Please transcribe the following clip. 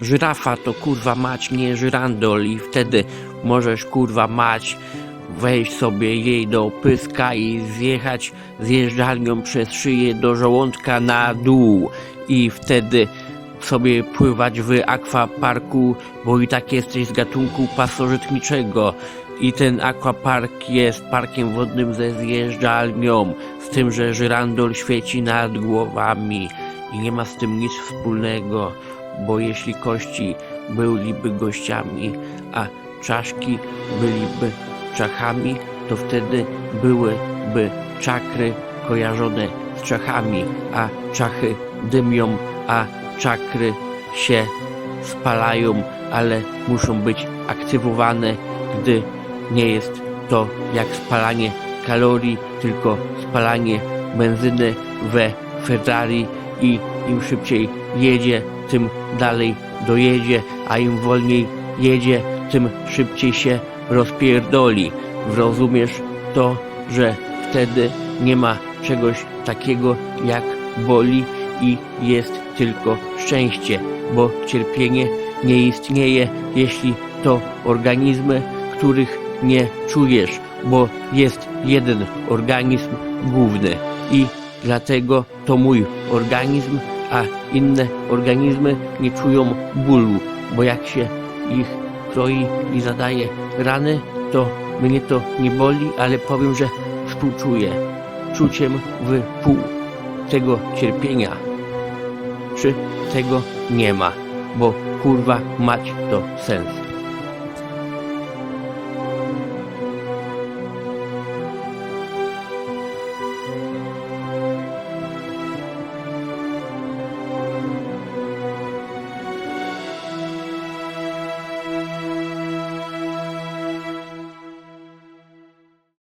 żyrafa to kurwa mać, nie żyrandol i wtedy możesz kurwa mać wejść sobie jej do pyska i zjechać zjeżdżalnią przez szyję do żołądka na dół i wtedy sobie pływać w akwaparku, bo i tak jesteś z gatunku pasożytniczego. I ten akwapark jest parkiem wodnym ze zjeżdżalnią, z tym, że żyrandol świeci nad głowami i nie ma z tym nic wspólnego, bo jeśli kości byliby gościami, a czaszki byliby czachami, to wtedy byłyby czakry kojarzone z czachami, a czachy dymią, a czakry się spalają, ale muszą być aktywowane, gdy nie jest to jak spalanie kalorii, tylko spalanie benzyny we Ferrari i im szybciej jedzie, tym dalej dojedzie, a im wolniej jedzie, tym szybciej się rozpierdoli. Rozumiesz to, że wtedy nie ma czegoś takiego jak boli i jest tylko szczęście, bo cierpienie nie istnieje, jeśli to organizmy, których nie czujesz, bo jest jeden organizm główny i dlatego to mój organizm, a inne organizmy nie czują bólu, bo jak się ich kroi i zadaje rany, to mnie to nie boli, ale powiem, że współczuję czuciem w pół tego cierpienia. Czy tego nie ma, bo kurwa mać to sens.